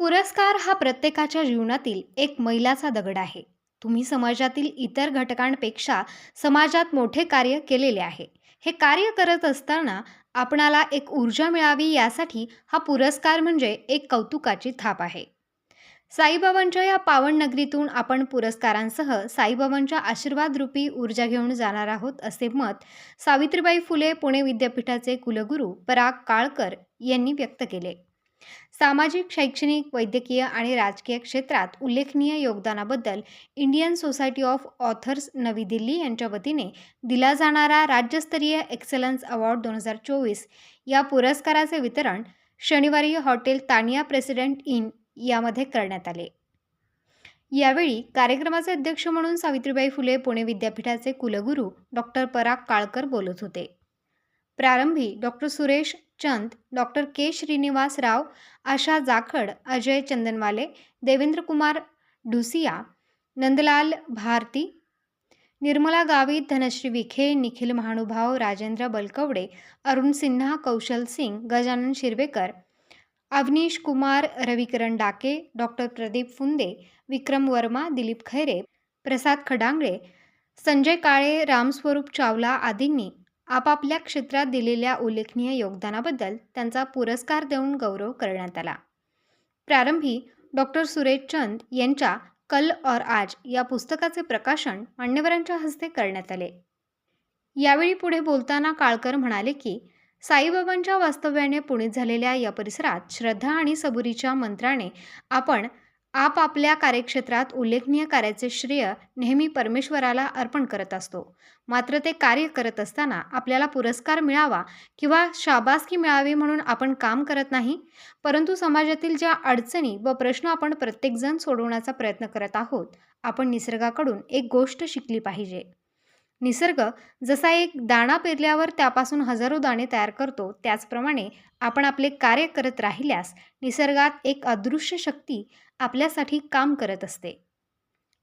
पुरस्कार हा प्रत्येकाच्या जीवनातील एक मैलाचा दगड आहे. तुम्ही समाजातील इतर घटकांपेक्षा समाजात मोठे कार्य केलेले आहे. हे कार्य करत असताना आपणाला एक ऊर्जा मिळावी यासाठी हा पुरस्कार म्हणजे एक कौतुकाची थाप आहे. साईबाबांच्या या पावन नगरीतून आपण पुरस्कारांसह साईबाबांच्या आशीर्वादरूपी ऊर्जा घेऊन जाणार आहोत असे मत सावित्रीबाई फुले पुणे विद्यापीठाचे कुलगुरू पराग काळकर यांनी व्यक्त केले. सामाजिक शैक्षणिक वैद्यकीय आणि राजकीय क्षेत्रात उल्लेखनीय योगदानाबद्दल इंडियन सोसायटी ऑफ ऑथर्स नवी दिल्ली यांच्या वतीने दिला जाणारा राज्यस्तरीय एक्सलन्स अवॉर्ड दोन हजार चोवीस या पुरस्काराचे वितरण शनिवारी हॉटेल तानिया प्रेसिडेंट इन यामध्ये करण्यात आले. यावेळी कार्यक्रमाचे अध्यक्ष म्हणून सावित्रीबाई फुले पुणे विद्यापीठाचे कुलगुरू डॉक्टर पराग काळकर बोलत होते. प्रारंभी doctor Suresh Chand doctor K. Srinivas Rao Asha Jakhad Ajay Chandanwale Devendra Kumar Dusiya Nandlal Bharti Nirmala Gavit Dhanashree Vikhe Nikhil महानुभाव राजेंद्र बलकवडे अरुण सिन्हा कौशल सिंग गजानन शिरवेकर अवनीश कुमार रविकरण डाके डॉक्टर प्रदीप फुंदे विक्रम वर्मा दिलीप खैरे प्रसाद खडांगळे संजय काळे रामस्वरूप चावला आदींनी आपापल्या क्षेत्रात दिलेल्या उल्लेखनीय योगदानाबद्दल त्यांचा पुरस्कार देऊन गौरव करण्यात आला. प्रारंभी डॉक्टर सुरेश चंद यांच्या कल और आज या पुस्तकाचे प्रकाशन मान्यवरांच्या हस्ते करण्यात आले. यावेळी पुढे बोलताना काळकर म्हणाले की साईबाबांच्या वास्तव्याने पुणे झालेल्या या परिसरात श्रद्धा आणि सबुरीच्या मंत्राने आपण आपापल्या कार्यक्षेत्रात उल्लेखनीय कार्याचे श्रेय नेहमी परमेश्वराला अर्पण करत असतो. मात्र ते कार्य करत असताना आपल्याला पुरस्कार मिळावा किंवा शाबासकी मिळावी म्हणून आपण काम करत नाही परंतु समाजातील ज्या अडचणी व प्रश्न आपण प्रत्येकजण सोडवण्याचा प्रयत्न करत आहोत आपण निसर्गाकडून एक गोष्ट शिकली पाहिजे. निसर्ग जसा एक दाणा पेरल्यावर त्यापासून हजारो दाणे तयार करतो त्याचप्रमाणे आपण आपले कार्य करत राहिल्यास निसर्गात एक अदृश्य शक्ती आपल्यासाठी काम करत असते.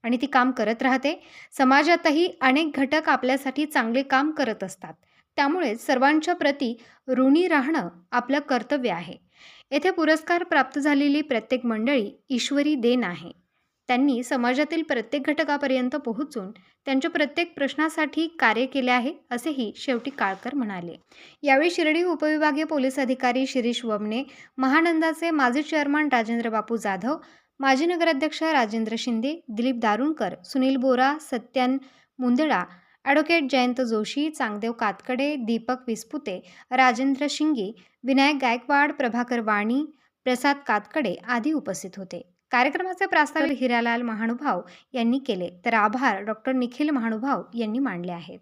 आणि ती काम करत राहते. समाजातही अनेक घटक आपल्यासाठी चांगले काम करत असतात. त्यामुळे सर्वांच्या प्रती ऋणी राहणं आपलं कर्तव्य आहे. येथे पुरस्कार प्राप्त झालेली प्रत्येक मंडळी ईश्वरी देण आहे. त्यांनी समाजातील प्रत्येक घटकापर्यंत पोहोचून त्यांच्या प्रत्येक प्रश्नासाठी कार्य केले आहे असेही शेवटी काळकर म्हणाले. यावेळी शिर्डी उपविभागीय पोलीस अधिकारी शिरीष वमने महानंदाचे माजी चेअरमन राजेंद्र बापू जाधव माजी नगराध्यक्ष राजेंद्र शिंदे दिलीप दारुणकर सुनील बोरा सत्यान मुंदडा ॲडव्होकेट जयंत जोशी चांगदेव कातकडे दीपक विस्पुते राजेंद्र शिंगे विनायक गायकवाड प्रभाकर वाणी प्रसाद कातकडे आदी उपस्थित होते. कार्यक्रमाचे प्रास्ताविक हिरालाल महानुभाव यांनी केले. तर आभार डॉक्टर निखिल महानुभाव यांनी मांडले आहेत.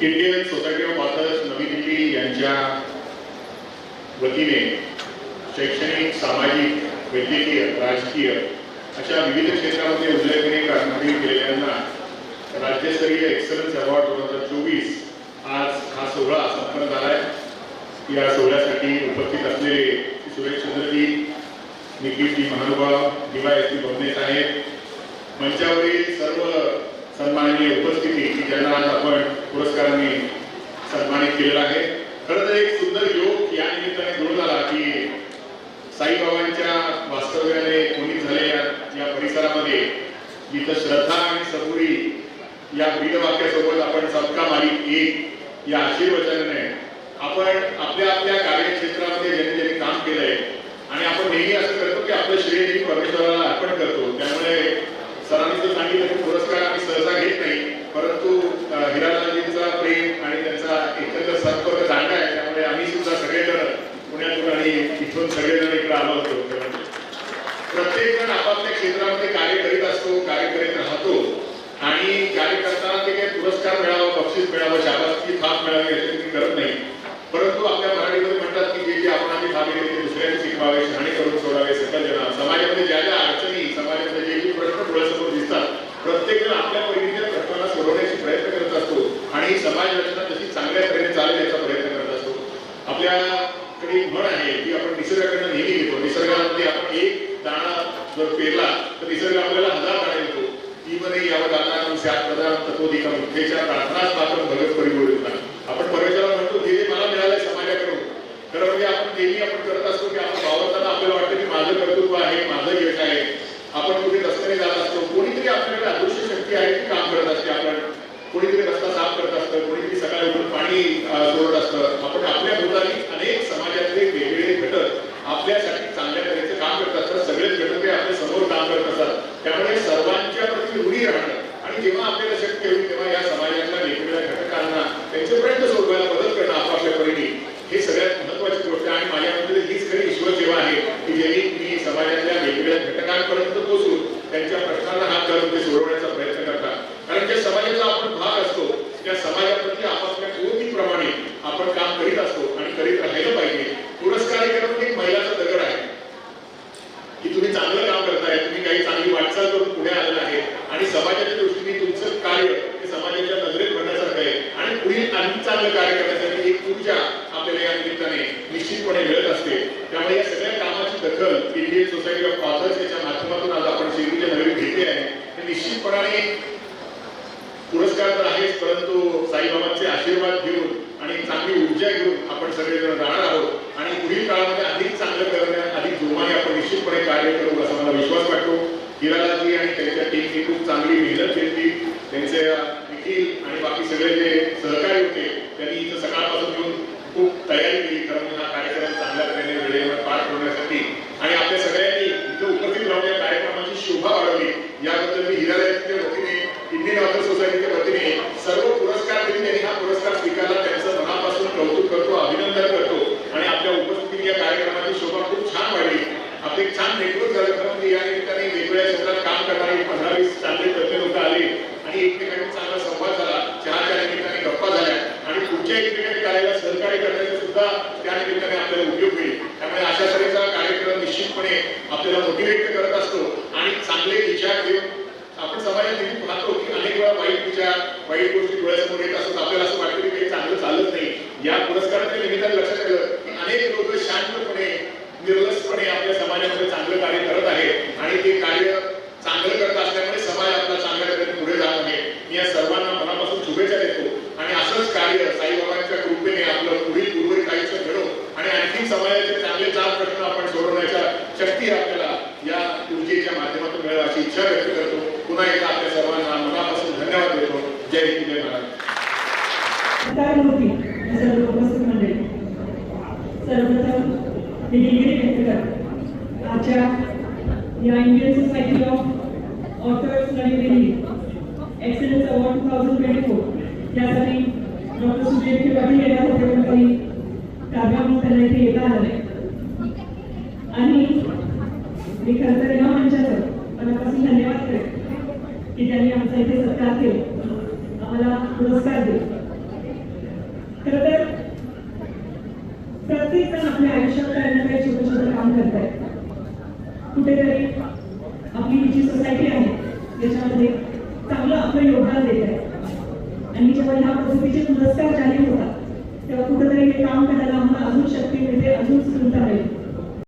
इंडियन सोसायटी ऑफ ऑथर्स नवी दिल्ली यांच्या वतीने शैक्षणिक सामाजिक वैद्यकीय राजकीय अशा विविध क्षेत्रामध्ये उल्लेखनीय कामगिरी केलेल्यांना राज्यस्तरीय एक्सलन्स अवॉर्ड दोन हजार चोवीस आज हा सोहळा संपन्न झाला आहे. या सोहळ्यासाठी उपस्थित असलेले श्री सुरेश चंद्रजी निखिलजी महानुभाव दिवा एस साहेब मंचावरील सर्व सन्माननीय उपस्थिती की ज्यांना आज आपण पुरस्काराने सन्मानित केलेलं आहे. खरं तर एक सुंदर योग या निमित्ताने जोड झाला की साईबाबांच्या वास्तव्याने कोणी झालेल्या या परिसरामध्ये जिथं श्रद्धा आणि सबुरी या ब्रीदवाक्यासोबत आपण सबका मारी एक या आशीर्वचनाने आपण आपल्या आपल्या कार्यक्षेत्रामध्ये ज्यांनी ज्यांनी काम केलंय आणि आपण नेहमी असं करतो की आपलं श्रेय नेहमी परमेश्वराला अर्पण करतो. त्यामुळे सरांनी तर सांगितलं की पुरस्कार आम्ही सहसा घेत नाही परंतु अ, हिरालालजींचा प्रेम आणि त्यांचा एकंदर संपर्क जाणं आहे त्यामुळे आम्ही सुद्धा सगळेजण पुण्यातून आणि इथून सगळेजण इकडे आलो होतो. प्रत्येक जण आपापल्या क्षेत्रामध्ये कार्य करीत असतो कार्य करीत राहतो आणि कार्य करताना ते काही पुरस्कार मिळावं बक्षीस मिळावं शाबासकी फाप मिळावी याची करत नाही. परंतु आपल्या मराठीमध्ये म्हणतात की जे जे आपण आधी थाप ते दुसऱ्यांनी शिकवावे शहाणे करून सोडावे सकल जण समाजामध्ये ज्या ज्या अडचणी समाजामध्ये जे जे प्रश्न डोळ्यासमोर दिसतात प्रत्येक जण आपल्या पद्धतीने प्रश्नाला सोडवण्याची प्रयत्न करत असतो आणि समाज रचना तशी चांगल्या तऱ्हेने चालेल याचा प्रयत्न करत असतो. आपल्याकडे म्हण आहे की आपण निसर्गाकडनं नेहमी घेतो निसर्गामध्ये आपण एक दाणा जर पेरला तर निसर्ग आपल्याला हजार दाणे देतो. ती म्हणे यावर दाना स्यात प्रधान प्रार्थनाच मात्र भगत परिवर्तन आपण परमेश्वराला म्हणतो हे जे मला मिळालंय समाजाकडून खरं त्यामध्ये आपण नेहमी आपण करत असतो की आपण वावरताना आपल्याला वाटतं की माझं कर्तृत्व आहे माझं यश आहे आपण कुठे रस्त्याने जात असतो. कोणीतरी आपल्याकडे अदृश्य शक्ती आहे ती काम करत असते आपण. कोणीतरी रस्ता साफ करत असतं कोणीतरी सकाळी उठून पाणी सोडत असतं. आपण आपल्या भोवताली अनेक समाजातले वेगवेगळे घटक आपल्यासाठी चांगल्या तऱ्हेचं काम करत असतात. सगळेच घटक हे आपल्यासमोर काम करत असतात. त्यामुळे सर्वांच्या प्रति ऋणी राहणं आणि जेव्हा आपल्याला शक्य होईल तेव्हा या समाजातल्या वेगवेगळ्या घटकांना त्यांच्यापर्यंत सोडवायला मदत करणं आपापल्या परीने हे सगळ्यात महत्वाची गोष्ट आहे आणि माझ्या मते हीच खरी ईश्वर सेवा आहे की ज्यांनी मी समाजातल्या वेगवेगळ्या घटकांपर्यंत पोहोचून त्यांच्या प्रश्नांना हात घालून ते सोडवण्याचा प्रयत्न करतात कारण ज्या समाजाचा आपण भाग असतो त्या समाजाप्रती आपापल्या पूर्तीप्रमाणे आपण काम करीत असतो आणि करीत राहायला पाहिजे. पुरस्कार करून एक महिलाचा दगड आहे. की तुम्ही चांगलं काम करताय तुम्ही काही चांगली वाटचाल करून पुढे आलेला आहे आणि समाजाच्या दृष्टीने तुमचं कार्य हे समाजाच्या नजरेत भरण्यासारखं आहे. आणि पुढील आणखी चांगलं कार्य करण्यासाठी एक ऊर्जा आपल्याला या निमित्ताने निश्चितपणे मिळत असते. त्यामुळे या सगळ्या कामाची दखल इंडियन सोसायटी ऑफ ऑथर्स याच्या माध्यमातून आज आपण शेतीच्या नवीन घेतली आहे. निश्चितपणाने पुरस्कार तर आहेच परंतु साईबाबांचे आशीर्वाद घेऊन आणि चांगली ऊर्जा घेऊन आपण सगळेजण जाणार आहोत. आणि पुढील काळामध्ये अधिक चांगलं करण्यात अधिक जोमाने आपण निश्चितपणे कार्य करू असा मला विश्वास वाटतो. हिरालाजी आणि त्यांच्या टीमची खूप चांगली मेहनत घेतली. त्यांचे निखिल आणि बाकी सगळे जे सहकारी होते त्यांनी इथं सकाळपासून येऊन खूप तयारी केली खरं म्हणजे हा कार्यक्रम चांगल्या तऱ्हेने वेळेवर पार पडण्यासाठी आणि आपल्या सगळ्यांनी इथं उपस्थित राहून या कार्यक्रमाची शोभा वाढवली याबद्दल मी हिरालाजीच्या वतीने इंडियन ऑथर सोसायटीच्या वतीने सर्व पुरस्कार दिले त्यांनी हा पुरस्कार स्वीकारला त्यांचं मनापासून कौतुक करतो अभिनंदन करतो आणि आपल्या उपस्थितीत या कार्यक्रमाची शोभा खूप छान वाढली आपले एक छान नेटवर्क झालं खरं म्हणजे या निमित्ताने वेगवेगळ्या क्षेत्रात काम करणारी पंधरा वीस चांगले तज्ञ लोक आले आणि एकमेकांनी चांगला संवाद झाला चहाच्या निमित्ताने गप्पा झाल्या आणि पुढच्या कार्याला सहकार्य करण्याचा सुद्धा त्या निमित्ताने आपल्याला उपयोग होईल. त्यामुळे अशा तऱ्हेचा कार्यक्रम निश्चितपणे आपल्याला मोटिवेट करत असतो. आणि चांगले विचार घेऊन आपण समाजात नेहमी पाहतो की अनेक वेळा वाईट विचार वाईट गोष्टी डोळ्यासमोर येत असतात. आपल्याला असं वाटतं की काही चांगलं चालत नाही. या पुरस्काराच्या निमित्ताने लक्षात आलं की अनेक लोक शांतपणे निर्लसपणे आपल्या समाजामध्ये चांगलं कार्य करत आहेत आणि ते कार्य चांगलं करत असल्यामुळे समाज आपला चांगल्या तऱ्हेने पुढे जात आहे मी या सर्वांना मनापासून शुभेच्छा देतो आणि असंच कार्य साईबाबांच्या कृपेने आपलं पुढील उर्वरित आयुष्य घडो आणि आणखी समाजाचे चांगले चार प्रश्न आपण सोडवण्याच्या शक्ती आपल्याला या ऊर्जेच्या माध्यमातून मिळावी अशी इच्छा व्यक्त करतो. पुन्हा एकदा आपल्या सर्वांना मनापासून धन्यवाद देतो. जय हिंद जय महाराज. सर्वप्रथम आजच्या या Indian society of authors नळीवेली excellence award two thousand twenty four यासाठी डॉक्टर सुजय पाटील यांना होते पण काही इथे येता आलं आणि मी खरं तर या मंचाचं मनापासून धन्यवाद करेन की त्यांनी आमचा इथे सत्कार केला. आम्हाला पुरस्कार दिले. खरं तर प्रत्येक जण आपल्या आयुष्यात काही ना काही छोटं छोटं काम करत आहे कुठेतरी आपली जी सोसायटी आहे त्याच्यामध्ये चांगलं आपलं योगदान देत आहे आणि जेव्हा ह्या पद्धतीचे पुरस्कार जाहीर होतात तेव्हा कुठेतरी हे काम करायला आम्हाला अजून शक्ती मिळते अजून स्फूर्त आहे.